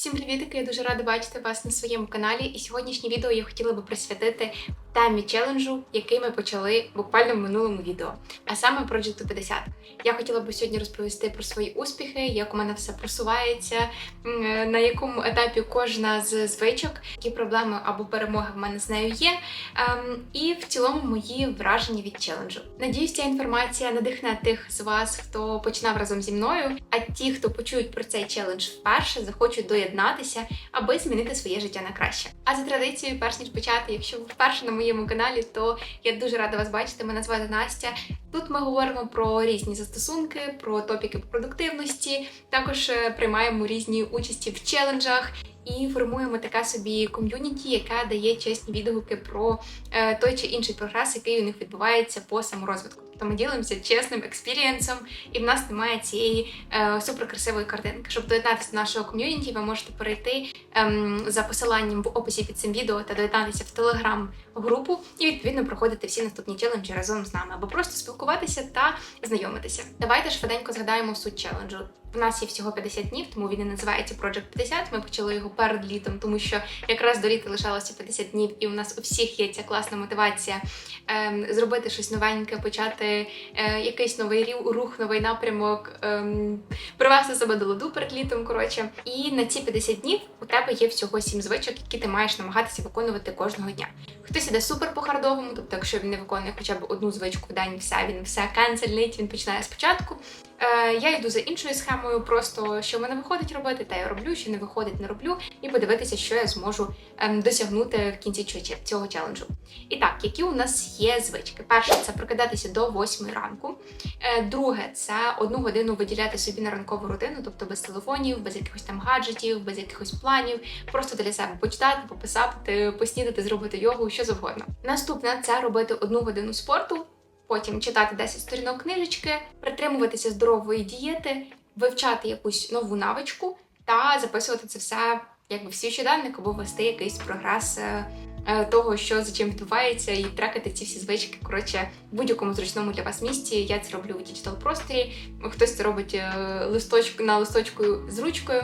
Всім привітики! Я дуже рада бачити вас на своєму каналі. І сьогоднішнє відео я хотіла би присвятити темі челенджу, який ми почали буквально в минулому відео, а саме Project 50. Я хотіла би сьогодні розповісти про свої успіхи, як у мене все просувається, на якому етапі кожна з звичок, які проблеми або перемоги в мене з нею є. ем, І в цілому мої враження від челенджу. Надіюсь, ця інформація надихне тих з вас, хто починав разом зі мною. А ті, хто почують про цей челендж вперше, захочуть доєднатися, аби змінити своє життя на краще. А за традицією, перш ніж почати, якщо ви вперше на моєму каналі, то я дуже рада вас бачити. Мене звати Настя. Тут ми говоримо про різні застосунки, про топіки продуктивності. Також е, приймаємо різні участі в челенджах. І формуємо таке собі ком'юніті, яка дає чесні відгуки про е, той чи інший прогрес, який у них відбувається по саморозвитку. Тобто ми ділимося чесним експірієнсом, і в нас немає цієї е, суперкрасивої картинки. Щоб доєднатися до нашого ком'юніті, ви можете перейти ем, за посиланням в описі під цим відео та доєднатися в телеграм-групу і відповідно проходити всі наступні челенджі разом з нами, або просто спілкуватися та знайомитися. Давайте швиденько згадаємо суть челенджу. У нас є всього 50 днів, тому він і називається Project 50. Ми почали його перед літом, тому що якраз до літа лишалося 50 днів, і у нас у всіх є ця класна мотивація ем, зробити щось новеньке, почати е, якийсь новий рух, новий напрямок, ем, привести себе до ладу перед літом. Коротше, і на ці 50 днів у тебе є всього 7 звичок, які ти маєш намагатися виконувати кожного дня. Хтось іде супер по хардовому, тобто, якщо він не виконує хоча б одну звичку в день, все він все канцельнить, він починає спочатку. Е, я йду за іншою схемою, просто що мене виходить робити, та я роблю, що не виходить, не роблю, і подивитися, що я зможу ем, досягнути в кінці цього, челенджу. І так, які у нас є звички? Перше, це прокидатися до 8 ранку. Е, друге, це одну годину виділяти собі на ранкову рутину, тобто без телефонів, без якихось там гаджетів, без якихось планів, просто для себе почитати, пописати, поснідати, зробити йогу, що завгодно. Наступне це робити одну годину спорту. Потім читати 10 сторінок книжечки, притримуватися здорової дієти, вивчати якусь нову навичку та записувати це все якби в свій щоденник або вести якийсь прогрес е, е, того, що за чим відбувається, і трекати ці всі звички. Коротше, в будь-якому зручному для вас місці. Я це роблю в діджитал просторі. Хтось це робить е, листочку на листочку з ручкою.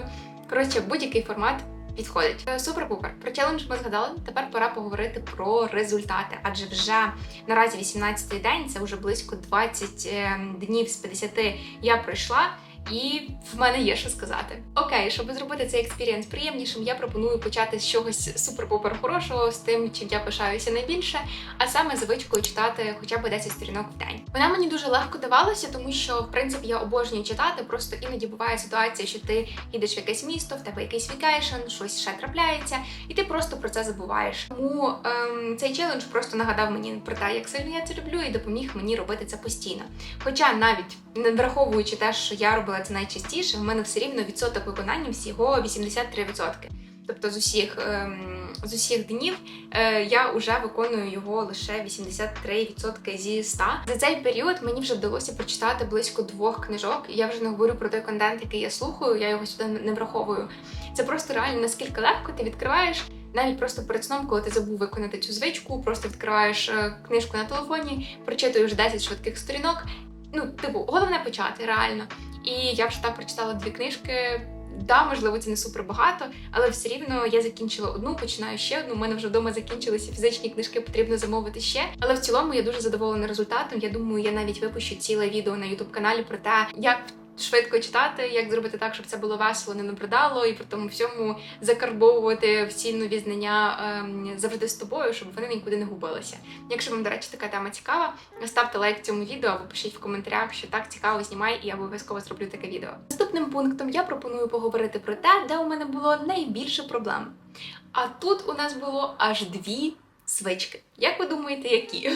Коротше, будь-який формат. Підходить Е, супер-пупер. Про челендж ми згадали. Тепер пора поговорити про результати, адже вже наразі 18-й день, це вже близько 20 ем, днів з 50 я пройшла. І в мене є що сказати. Окей, щоб зробити цей експірієнс приємнішим, я пропоную почати з чогось супер-пупер хорошого, з тим, чим я пишаюся найбільше, а саме звичкою читати хоча б 10 сторінок в день. Вона мені дуже легко давалася, тому що в принципі я обожнюю читати. Просто іноді буває ситуація, що ти їдеш в якесь місто, в тебе якийсь вікейшн, щось ще трапляється, і ти просто про це забуваєш. Тому ем, цей челендж просто нагадав мені про те, як сильно я це люблю, і допоміг мені робити це постійно. Хоча навіть не враховуючи те, що я робила це найчастіше, в мене все рівно відсоток виконання всього 83%. Тобто з усіх, ем, з усіх днів е, я вже виконую його лише 83% зі 100. За цей період мені вже вдалося прочитати близько двох книжок. Я вже не говорю про той контент, який я слухаю, я його сюди не враховую. Це просто реально наскільки легко ти відкриваєш. Навіть просто перед сном, коли ти забув виконати цю звичку, просто відкриваєш е, книжку на телефоні, прочитуєш 10 швидких сторінок. Ну, типу, головне почати реально. І я вже так прочитала дві книжки. Да, можливо, це не супер багато, але все рівно я закінчила одну, починаю ще одну. У мене вже вдома закінчилися фізичні книжки, потрібно замовити ще. Але в цілому я дуже задоволена результатом. Я думаю, я навіть випущу ціле відео на youtube каналі про те, як швидко читати, як зробити так, щоб це було весело, не набридало, і при тому всьому закарбовувати всі нові знання ем, завжди з тобою, щоб вони нікуди не губилися. Якщо вам, до речі, така тема цікава, ставте лайк цьому відео або пишіть в коментарях, що так цікаво, знімай, і я обов'язково зроблю таке відео. Наступним пунктом я пропоную поговорити про те, де у мене було найбільше проблем. А тут у нас було аж дві звички. Як ви думаєте, які?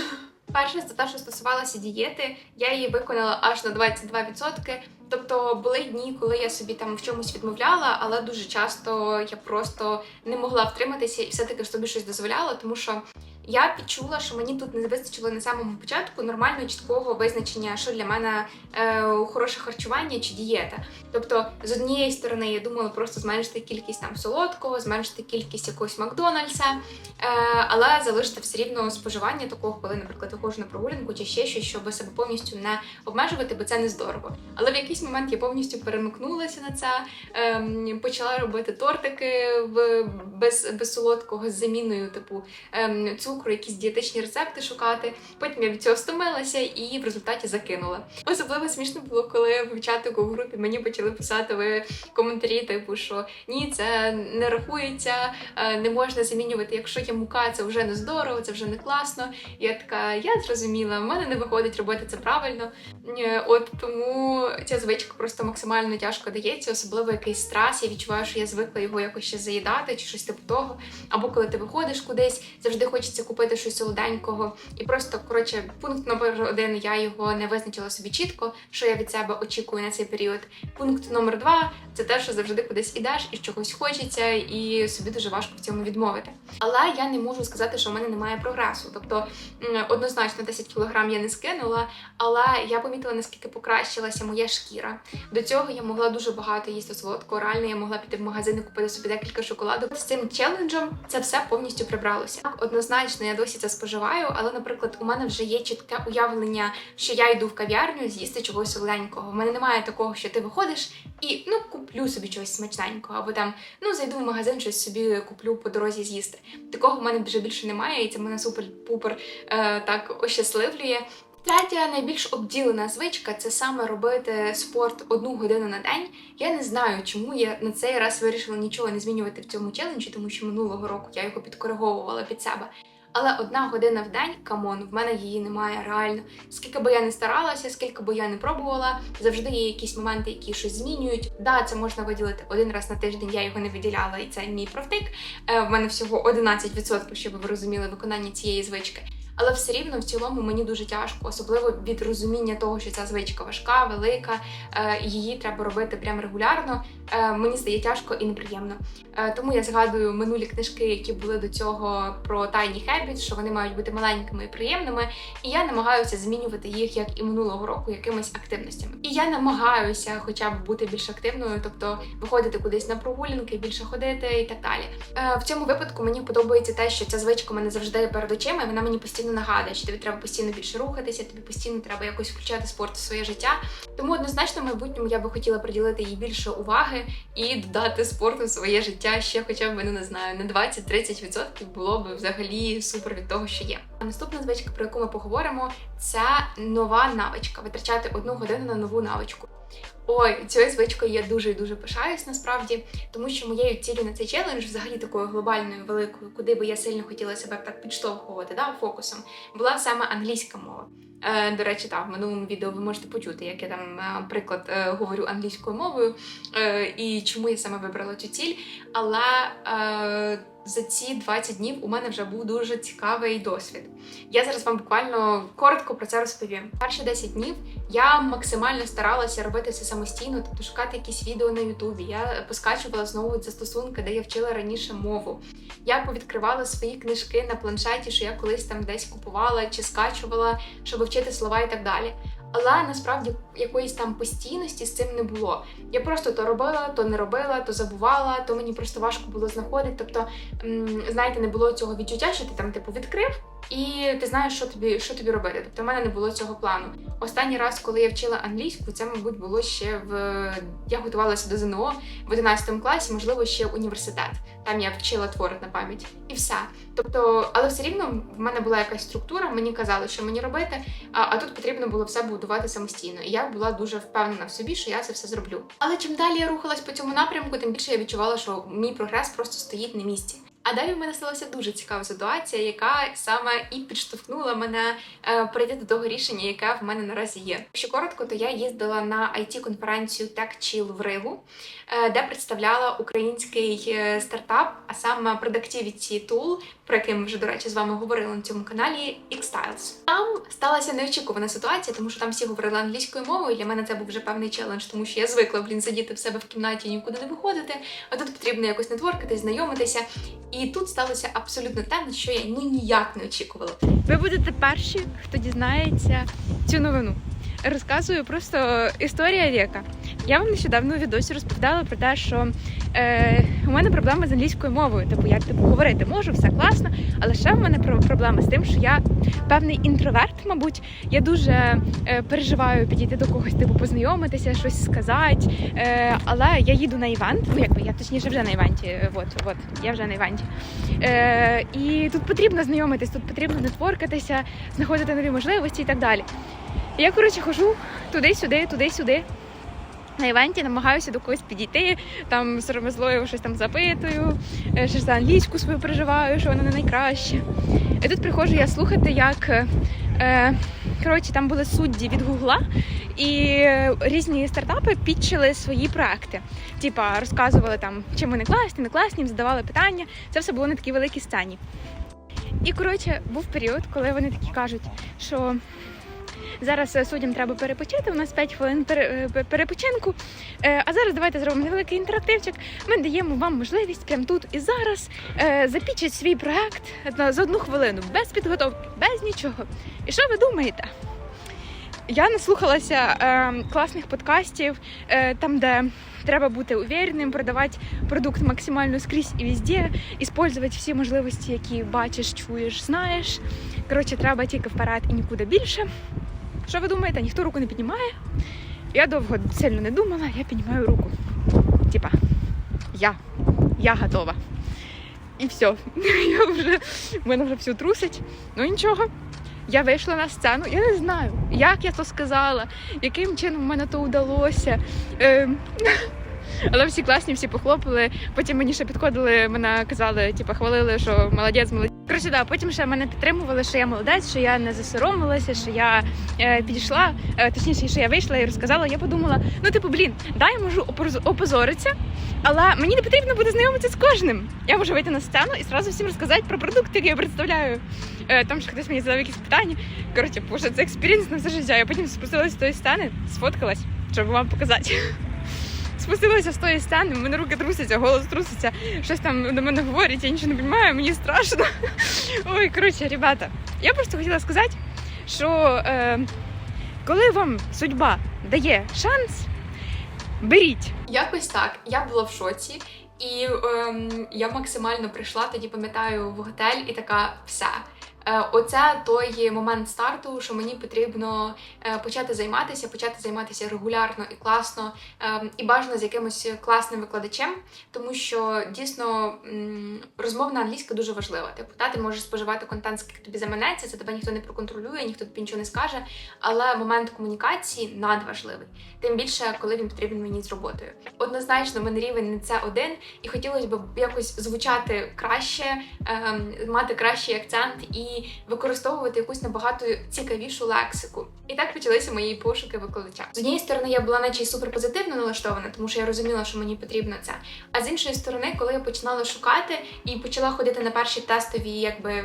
Перше, це те, що стосувалося дієти, я її виконала аж на 22%. Тобто були дні, коли я собі там в чомусь відмовляла, але дуже часто я просто не могла втриматися і все-таки собі щось дозволяла, тому що я відчула, що мені тут не вистачило на самому початку нормального чіткого визначення, що для мене е, хороше харчування чи дієта. Тобто, з однієї сторони, я думала просто зменшити кількість там солодкого, зменшити кількість якогось Макдональдса, е, але залишити все рівно споживання такого, коли, наприклад, виходжу на прогулянку чи ще щось, щоб себе повністю не обмежувати, бо це не здорово. Але в якийсь момент я повністю перемкнулася на це, ем, почала робити тортики в без, без солодкого з заміною, типу ем, цукру, якісь дієтичні рецепти шукати. Потім я від цього стомилася і в результаті закинула. Особливо смішно було, коли в чатику в групі мені почали писати ви коментарі, типу, що ні, це не рахується, е, не можна замінювати. Якщо є мука, це вже не здорово, це вже не класно. Я така, я зрозуміла, в мене не виходить робити це правильно. Е, От тому ця звичка просто максимально тяжко дається, особливо якийсь стрес. Я відчуваю, що я звикла його якось ще заїдати чи щось типу того. Або коли ти виходиш кудись, завжди хочеться купити щось солоденького. І просто коротше, пункт номер один я його не визначила собі чітко, що я від себе очікую на цей період. Пункт номер два це те, що завжди кудись ідеш і чогось хочеться, і собі дуже важко в цьому відмовити. Але я не можу сказати, що в мене немає прогресу. Тобто однозначно 10 кілограм я не скинула, але я помітила наскільки покращилася моя шкіра. До цього я могла дуже багато їсти солодкого. Реально я могла піти в магазин і купити собі декілька шоколадок. З цим челенджем це все повністю прибралося. Так, однозначно, я досі це споживаю, але, наприклад, у мене вже є чітке уявлення, що я йду в кав'ярню з'їсти чогось солоденького. У мене немає такого, що ти виходиш і ну куплю собі чогось смачненького, або там ну зайду в магазин, щось собі куплю по дорозі з'їсти. Такого в мене вже більше немає, і це мене супер-пупер е, так ощасливлює. Третя найбільш обділена звичка це саме робити спорт одну годину на день. Я не знаю, чому я на цей раз вирішила нічого не змінювати в цьому челенджі, тому що минулого року я його підкориговувала під себе. Але одна година в день, камон, в мене її немає реально. Скільки би я не старалася, скільки би я не пробувала, завжди є якісь моменти, які щось змінюють. Да, це можна виділити один раз на тиждень. Я його не виділяла, і це мій профтик. Е, в мене всього 11%, щоб ви розуміли виконання цієї звички. Але все рівно в цілому мені дуже тяжко, особливо від розуміння того, що ця звичка важка, велика, е, її треба робити прям регулярно. Е, мені стає тяжко і неприємно. Е, тому я згадую минулі книжки, які були до цього про Tiny Habits, що вони мають бути маленькими і приємними. І я намагаюся змінювати їх як і минулого року якимись активностями. І я намагаюся, хоча б бути більш активною, тобто виходити кудись на прогулянки, більше ходити і так далі. В цьому випадку мені подобається те, що ця звичка мене завжди перед очима, і вона мені постійно нагадує, що тобі треба постійно більше рухатися, тобі постійно треба якось включати спорт в своє життя. Тому однозначно в майбутньому я би хотіла приділити їй більше уваги і додати спорту в своє життя ще, хоча б ну не знаю, на 20-30% було б взагалі супер від того, що є. Наступна звичка, про яку ми поговоримо, це нова навичка. Витрачати одну годину на нову навичку. Ой, цією звичкою я дуже і дуже пишаюсь насправді, тому що моєю ціллю на цей челендж, взагалі такою глобальною, великою, куди би я сильно хотіла себе так підштовхувати, да, фокусом, була саме англійська мова. Е, до речі, так, в минулому відео ви можете почути, як я там, е, приклад, е, говорю англійською мовою е, і чому я саме вибрала цю ціль. Але е, за ці 20 днів у мене вже був дуже цікавий досвід. Я зараз вам буквально коротко про це розповім. Перші 10 днів я максимально старалася робити це самостійно, тобто шукати якісь відео на Ютубі. Я поскачувала знову застосунки, де я вчила раніше мову. Я повідкривала свої книжки на планшеті, що я колись там десь купувала чи скачувала, щоб вчити слова і так далі. Але насправді якоїсь там постійності з цим не було. Я просто то робила, то не робила, то забувала, то мені просто важко було знаходити. Тобто, знаєте, не було цього відчуття, що ти там типу відкрив, і ти знаєш, що тобі що тобі робити. Тобто, в мене не було цього плану. Останній раз, коли я вчила англійську, це, мабуть, було ще в я готувалася до ЗНО в 11 класі, можливо, ще університет. Там я вчила твори на пам'ять і все. Тобто, але все рівно в мене була якась структура, мені казали, що мені робити, а, а тут потрібно було все будувати самостійно. І я була дуже впевнена в собі, що я це все зроблю. Але чим далі я рухалась по цьому напрямку, тим більше я відчувала, що мій прогрес просто стоїть на місці. А далі в мене сталася дуже цікава ситуація, яка саме і підштовхнула мене е, прийти до того рішення, яке в мене наразі є. Якщо коротко, то я їздила на it конференцію TechChill в Ригу, е, де представляла український е, стартап, а саме Productivity Tool, про який ми вже, до речі, з вами говорили на цьому каналі Xtiles. Там сталася неочікувана ситуація, тому що там всі говорили англійською мовою. Для мене це був вже певний челендж, тому що я звикла блін сидіти в себе в кімнаті і нікуди не виходити. А тут потрібно якось нетворкати, знайомитися. І тут сталося абсолютно те, на що я ну ніяк не очікувала. Ви будете перші, хто дізнається цю новину. Розказую просто історія віка. Я вам нещодавно у відосі розповідала про те, що е, у мене проблема з англійською мовою. Типу, я типу говорити можу, все класно. Але ще в мене проблема з тим, що я певний інтроверт, мабуть. Я дуже е, переживаю підійти до когось, типу, познайомитися, щось сказати. Е, але я їду на івент, ну якби я точніше вже на івенті. е, От, от, я вже на івенті. Е, і тут потрібно знайомитись, тут потрібно нетворкатися, знаходити нові можливості і так далі. Я, коротше, хожу туди-сюди, туди-сюди. На івенті намагаюся до когось підійти, там сором'язливо щось там запитую, е, щось за англійську свою переживаю, що вона не найкраще. І тут приходжу я слухати, як е, коротше, там були судді від Гугла, і різні стартапи підчили свої проекти. Типа розказували там, чим вони класні, не класні, задавали питання. Це все було на такій великій сцені. І коротше, був період, коли вони такі кажуть, що зараз е, суддям треба перепочити. У нас 5 хвилин е, перепочинку. Е, А зараз давайте зробимо невеликий інтерактивчик. Ми даємо вам можливість прямо тут і зараз запічити свій проект за одну хвилину, без підготовки, без нічого. І що ви думаєте? Я наслухалася е, класних подкастів, е, там, де треба бути уверенним, продавати продукт максимально скрізь і везде, іспользувати всі можливості, які бачиш, чуєш, знаєш. Коротше, треба тільки вперед і нікуди більше. Що ви думаєте? Ніхто руку не піднімає. Я довго сильно не думала, я піднімаю руку. Типа, я, я готова. І все. Я вже, в мене вже все трусить. Ну нічого. Я вийшла на сцену, я не знаю, як я то сказала, яким чином в мене то вдалося. Ем, але всі класні, всі похлопали. Потім мені ще підходили, мене казали, типу, хвалили, що молодець, молодець. Коротше, да, потім ще мене підтримували, що я молодець, що я не засоромилася, що я е, підійшла, е, точніше, що я вийшла і розказала. Я подумала, ну типу, блін, да, я можу опозоритися, але мені не потрібно буде знайомитися з кожним. Я можу вийти на сцену і зразу всім розказати про продукт, який я представляю. Е, там ж хтось мені задав якісь питання. Коротше, боже, це експірієнс на все життя. Я потім спустилась з тої сцени, сфоткалась, щоб вам показати. Спустилася з тої сцени, в мене руки трусяться, голос труситься, щось там до мене говорять, я нічого не розумію, мені страшно. Ой, коротше, ребята, я просто хотіла сказати, що е, коли вам судьба дає шанс, беріть. Якось так. Я була в шоці, і ем, я максимально прийшла тоді, пам'ятаю, в готель і така все. Е, Оце той момент старту, що мені потрібно е, почати займатися, почати займатися регулярно і класно, ем, і бажано з якимось класним викладачем, тому що дійсно розмовна англійська дуже важлива. Типу, та, ти можеш споживати контент, скільки тобі заманеться, це тебе ніхто не проконтролює, ніхто тобі нічого не скаже. Але момент комунікації надважливий. Тим більше, коли він потрібен мені з роботою. Однозначно, мене рівень не це один, і хотілося б якось звучати краще, ем, мати кращий акцент і використовувати якусь набагато цікавішу лексику. І так почалися мої пошуки викладача. З однієї сторони, я була наче й суперпозитивно налаштована, тому що я розуміла, що мені потрібно це. А з іншої сторони, коли я починала шукати і почала ходити на перші тестові, якби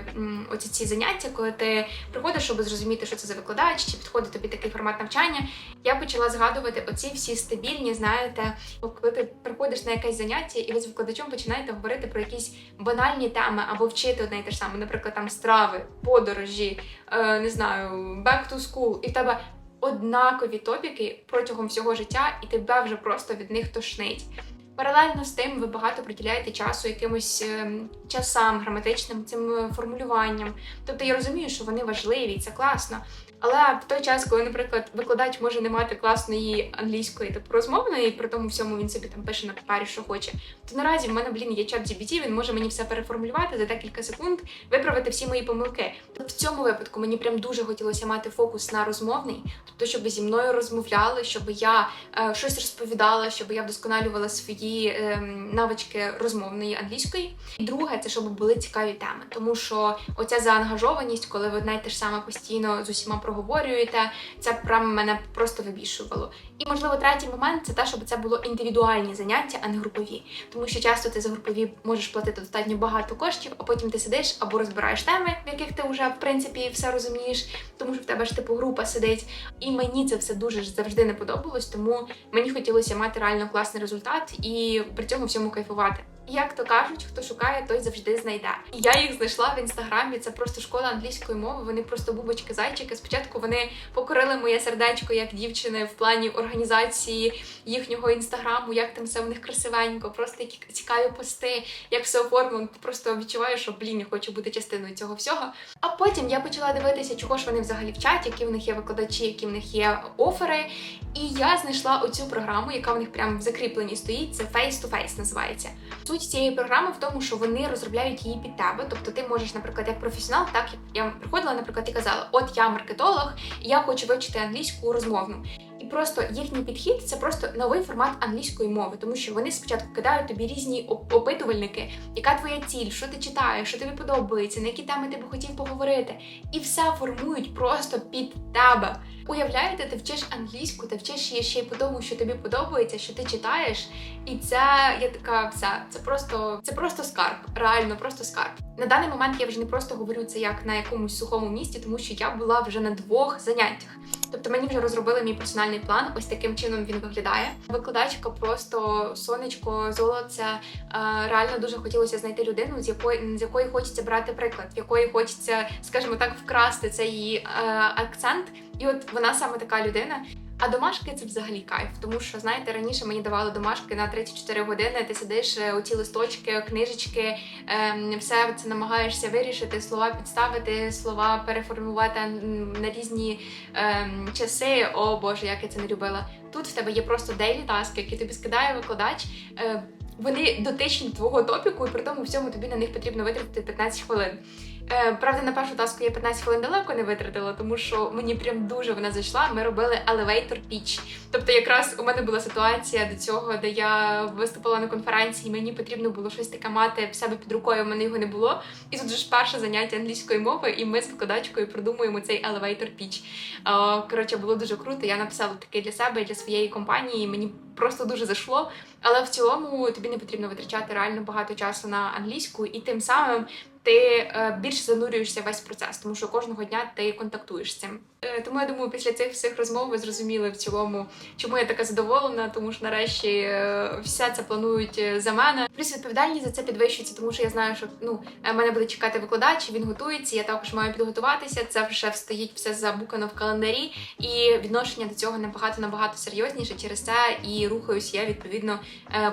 оці ці заняття, коли ти приходиш, щоб зрозуміти, що це за викладач, чи підходить тобі такий формат навчання, я почала згадувати оці всі стабільні, знаєте, коли ти приходиш на якесь заняття, і ви з викладачом починаєте говорити про якісь банальні теми або вчити одне і те ж саме, наприклад, там страви, подорожі, е, не знаю, back to school, і в тебе однакові топіки протягом всього життя, і тебе вже просто від них тошнить. Паралельно з тим ви багато приділяєте часу якимось ем, часам граматичним цим е, формулюванням. Тобто я розумію, що вони важливі, це класно. Але в той час, коли, наприклад, викладач може не мати класної англійської типу розмовної, і при тому всьому він собі там пише на папері, що хоче, то наразі в мене, блін, є чат GPT, він може мені все переформулювати за декілька секунд, виправити всі мої помилки. В цьому випадку мені прям дуже хотілося мати фокус на розмовний, тобто, щоб зі мною розмовляли, щоб я е, щось розповідала, щоб я вдосконалювала свої е, навички розмовної англійської. І друге, це щоб були цікаві теми, тому що оця заангажованість, коли ви одне й те ж саме постійно з усіма проговорюєте, це прям мене просто вибішувало. І можливо, третій момент це те, щоб це було індивідуальні заняття, а не групові. Тому що часто ти за групові можеш платити достатньо багато коштів, а потім ти сидиш або розбираєш теми, в яких ти вже в принципі все розумієш, тому що в тебе ж типу група сидить. І мені це все дуже завжди не подобалось, тому мені хотілося мати реально класний результат і при цьому всьому кайфувати. Як то кажуть, хто шукає, той завжди знайде. І я їх знайшла в інстаграмі. Це просто школа англійської мови. Вони просто бубочки зайчики. Спочатку вони покорили моє сердечко як дівчини в плані організації їхнього інстаграму, як там все в них красивенько, просто які цікаві пости, як все оформлено. Просто відчуваєш, що блін, я хочу бути частиною цього всього. А потім я почала дивитися, чого ж вони взагалі вчать, які в них є викладачі, які в них є офери. І я знайшла оцю програму, яка в них прямо в закріпленні стоїть. Це Face to Face називається. Суть цієї програми в тому, що вони розробляють її під тебе. Тобто, ти можеш, наприклад, як професіонал, так я приходила, наприклад, і казала: От я маркетолог, і я хочу вивчити англійську розмовну. І просто їхній підхід це просто новий формат англійської мови, тому що вони спочатку кидають тобі різні опитувальники, яка твоя ціль, що ти читаєш, що тобі подобається, на які теми ти би хотів поговорити, і все формують просто під тебе. Уявляєте, ти вчиш англійську, ти вчиш її ще й по тому, що тобі подобається, що ти читаєш, і це я така все. Це просто це просто скарб, реально просто скарб. На даний момент я вже не просто говорю це як на якомусь сухому місці, тому що я була вже на двох заняттях. Тобто мені вже розробили мій персональний план. Ось таким чином він виглядає. Викладачка просто сонечко, золоце. Е, Реально дуже хотілося знайти людину, з якої з якої хочеться брати приклад, в якої хочеться, скажімо так, вкрасти цей е, акцент. І от вона саме така людина. А домашки це взагалі кайф, тому що знаєте, раніше мені давали домашки на 34 години. Ти сидиш е, оці листочки, книжечки, ем, все це намагаєшся вирішити, слова підставити, слова переформувати на різні ем, часи. О Боже, як я це не любила. Тут в тебе є просто дейлі таски, які тобі скидає викладач. Е, вони дотичні до твого топіку, і при тому всьому тобі на них потрібно витратити 15 хвилин. Е, правда, на першу таску я 15 хвилин далеко не витратила, тому що мені прям дуже вона зайшла. Ми робили elevator pitch. Тобто, якраз у мене була ситуація до цього, де я виступила на конференції, мені потрібно було щось таке мати в себе під рукою, в мене його не було. І тут же ж перше заняття англійської мови, і ми з викладачкою продумуємо цей elevator pitch. Е, Коротше, було дуже круто. Я написала таке для себе і для своєї компанії. Мені просто дуже зайшло. Але в цілому тобі не потрібно витрачати реально багато часу на англійську, і тим самим ти е, більше занурюєшся весь процес, тому що кожного дня ти контактуєш з цим. Е, тому я думаю, після цих всіх розмов ви зрозуміли в цілому, чому я така задоволена, тому що нарешті е, все це планують за мене. Плюс відповідальність за це підвищується, тому що я знаю, що ну мене буде чекати викладач, він готується. Я також маю підготуватися. Це вже стоїть все забукано в календарі, і відношення до цього набагато набагато серйозніше. Через це і рухаюсь я відповідно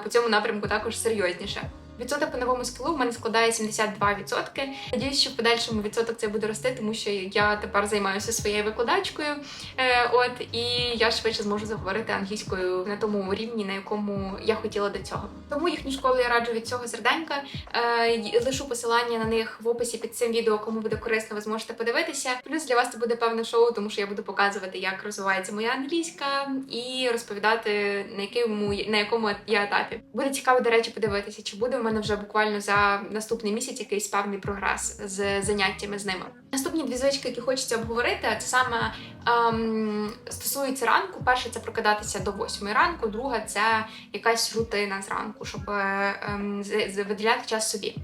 по цьому напрямку також серйозніше. Відсоток по новому скілу в мене складає 72%. Надіюсь, що в подальшому відсоток це буде рости, тому що я тепер займаюся своєю викладачкою. Е, от і я швидше зможу заговорити англійською на тому рівні, на якому я хотіла до цього. Тому їхню школу я раджу від цього серденька. Е, лишу посилання на них в описі під цим відео, кому буде корисно, ви зможете подивитися. Плюс для вас це буде певне шоу, тому що я буду показувати, як розвивається моя англійська, і розповідати на якому на якому я етапі. Буде цікаво, до речі, подивитися, чи буде в мене вже буквально за наступний місяць якийсь певний прогрес з заняттями з ними. Наступні дві звички, які хочеться обговорити, це саме ем, стосується ранку. Перше це прокидатися до 8 ранку, друга це якась рутина зранку, щоб е, ем, виділяти час собі.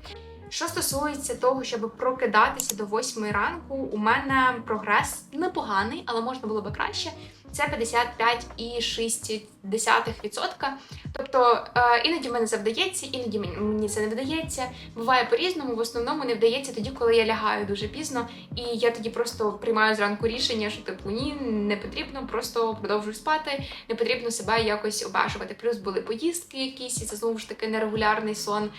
Що стосується того, щоб прокидатися до 8 ранку, у мене прогрес непоганий, але можна було би краще. Це 55,6%. Тобто е, іноді мене це вдається, іноді мені це не вдається. Буває по-різному. В основному не вдається тоді, коли я лягаю дуже пізно, і я тоді просто приймаю зранку рішення, що типу ні, не потрібно, просто продовжую спати, не потрібно себе якось обмежувати. Плюс були поїздки якісь, і це знову ж таки нерегулярний сон.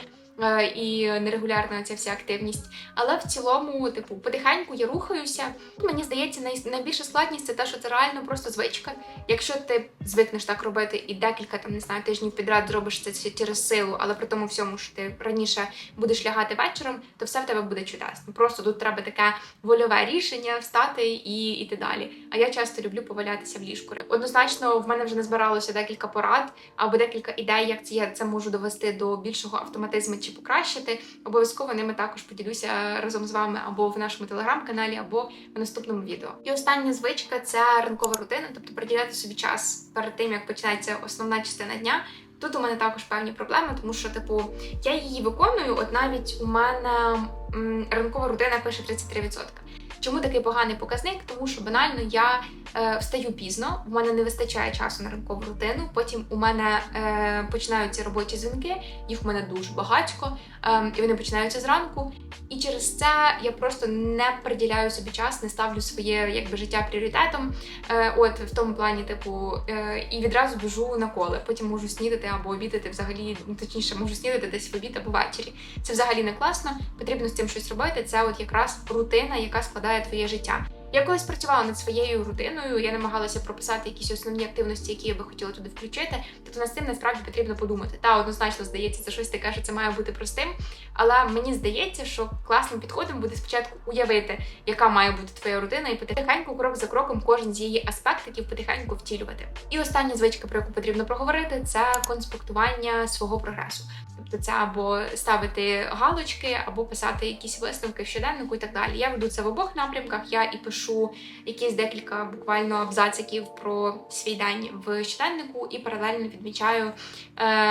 Е, І нерегулярна ця вся активність. Але в цілому, типу, потихеньку я рухаюся. Мені здається, най- найбільша складність це те, що це реально просто звичка. Якщо ти звикнеш так робити і декілька там не знаю тижнів підряд зробиш це через силу, але при тому всьому, що ти раніше будеш лягати вечором, то все в тебе буде чудесно. Просто тут треба таке вольове рішення встати і іти далі. А я часто люблю повалятися в ліжку. Однозначно, в мене вже назбиралося декілька порад або декілька ідей, як це я це можу довести до більшого автоматизму чи покращити. Обов'язково ними також поділюся разом з вами або в нашому телеграм-каналі, або в наступному відео. І остання звичка це ранкова рутина, тобто приділяти собі час перед тим, як починається основна частина дня. Тут у мене також певні проблеми, тому що, типу, я її виконую, от навіть у мене м, ранкова рутина пише 33%. Чому такий поганий показник? Тому що банально я встаю пізно, в мене не вистачає часу на ранкову рутину. Потім у мене е, починаються робочі дзвінки, їх в мене дуже багатько, е, і вони починаються зранку. І через це я просто не приділяю собі час, не ставлю своє якби життя пріоритетом. Е, от в тому плані, типу, е, і відразу біжу на коле. Потім можу снідати або обідати взагалі, ну, точніше, можу снідати десь в обід або ввечері. Це взагалі не класно. Потрібно з цим щось робити. Це от якраз рутина, яка складає твоє життя. Я колись працювала над своєю рутиною, я намагалася прописати якісь основні активності, які я би хотіла туди включити. Тобто над цим насправді потрібно подумати. Та однозначно здається, це щось таке, що це має бути простим. Але мені здається, що класним підходом буде спочатку уявити, яка має бути твоя рутина, і потихеньку, крок за кроком, кожен з її аспектиків потихеньку втілювати. І остання звичка, про яку потрібно проговорити, це конспектування свого прогресу. Тобто це або ставити галочки, або писати якісь висновки в щоденнику і так далі. Я веду це в обох напрямках. Я і пишу якісь декілька буквально абзациків про свій день в щоденнику, і паралельно відмічаю е,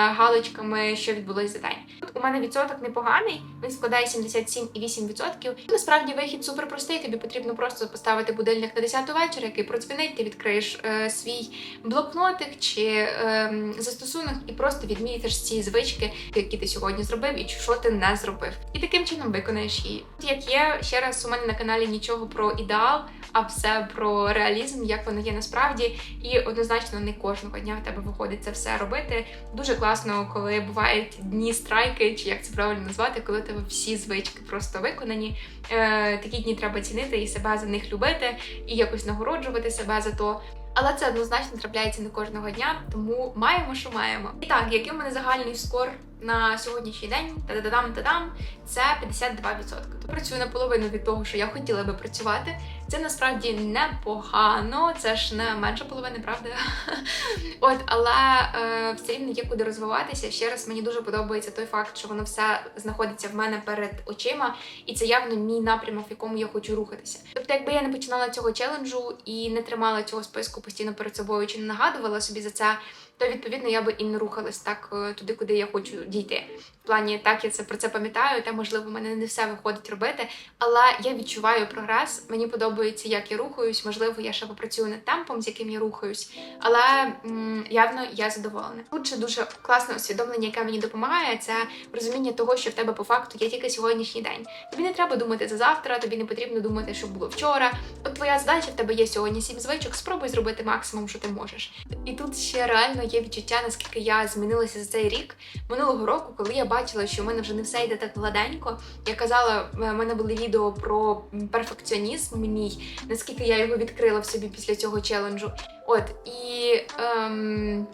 галочками, що відбулось за день. Тут у мене відсоток непоганий, він складає 77,8%. Насправді вихід супер простий. Тобі потрібно просто поставити будильник на 10 вечора, який продзвенить, ти відкриєш е, свій блокнотик чи е, застосунок і просто відмітиш ці звички, які ти сьогодні зробив, і що ти не зробив. І таким чином виконаєш її. Як є ще раз, у мене на каналі нічого про ідеал, а все про реалізм, як воно є насправді. І однозначно не кожного дня в тебе виходить це все робити. Дуже класно, коли бувають дні страйки, чи як це правильно назвати, коли у тебе всі звички просто виконані. Е, такі дні треба цінити і себе за них любити, і якось нагороджувати себе за то. Але це однозначно трапляється не кожного дня, тому маємо, що маємо. І так, який у мене загальний скор на сьогоднішній день, та-да-дам, та-дам, це 52%. Тобто працюю наполовину від того, що я хотіла би працювати. Це насправді непогано, це ж не менша половина, правда? От, але е, все рівно є куди розвиватися. Ще раз мені дуже подобається той факт, що воно все знаходиться в мене перед очима, і це явно мій напрямок, в якому я хочу рухатися. Тобто, якби я не починала цього челенджу і не тримала цього списку постійно перед собою, чи не нагадувала собі за це, то відповідно я би і не рухалась так е, туди, куди я хочу дійти. В плані так я це про це пам'ятаю, та можливо мене не все виходить робити, але я відчуваю прогрес. Мені подобається, як я рухаюсь. Можливо, я ще попрацюю над темпом, з яким я рухаюсь, але м, явно я задоволена. Тут ще дуже класне усвідомлення, яке мені допомагає, це розуміння того, що в тебе по факту є тільки сьогоднішній день. Тобі не треба думати за завтра, тобі не потрібно думати, що було вчора. От твоя задача в тебе є сьогодні сім звичок. Спробуй зробити максимум, що ти можеш. І тут ще реально є відчуття, наскільки я змінилася за цей рік минулого року, коли я бачила, що в мене вже не все йде так гладенько. Я казала, в мене були відео про перфекціонізм мій, наскільки я його відкрила в собі після цього челенджу. От і. Ем...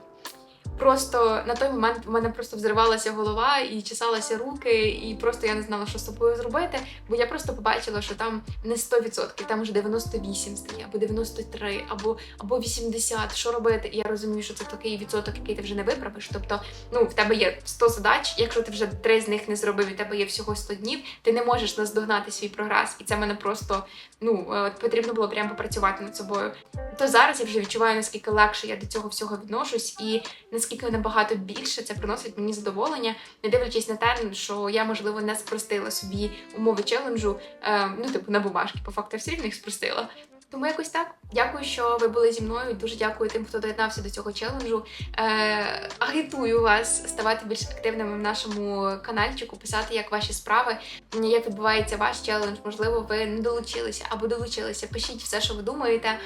Просто на той момент в мене просто взривалася голова і чесалися руки, і просто я не знала, що з собою зробити. Бо я просто побачила, що там не 100%, там вже 98 стає, або 93, або або 80, Що робити? І я розумію, що це такий відсоток, який ти вже не виправиш. Тобто, ну в тебе є 100 задач. Якщо ти вже три з них не зробив, і в тебе є всього 100 днів, ти не можеш наздогнати свій прогрес. І це мене просто ну е, потрібно було прямо попрацювати над собою. То зараз я вже відчуваю наскільки легше я до цього всього відношусь, і наскільки набагато більше це приносить мені задоволення, не дивлячись на те, що я можливо не спростила собі умови челенджу. Е, ну, типу, на бумажки, по факту все рівно їх спростила. Тому якось так. Дякую, що ви були зі мною. Дуже дякую тим, хто доєднався до цього челенджу. Е, агітую вас ставати більш активними в нашому каналчику, писати, як ваші справи, як відбувається ваш челендж. Можливо, ви не долучилися або долучилися. Пишіть все, що ви думаєте.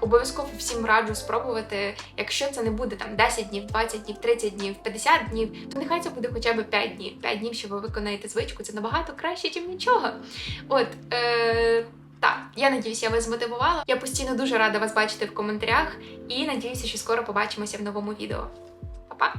Обов'язково всім раджу спробувати. Якщо це не буде там 10 днів, 20 днів, 30 днів, 50 днів, то нехай це буде хоча б 5 днів. 5 днів, що ви виконаєте звичку. Це набагато краще, ніж нічого. От. Е, так, я надіюсь, я вас змотивувала. Я постійно дуже рада вас бачити в коментарях і надіюся, що скоро побачимося в новому відео. Па-па!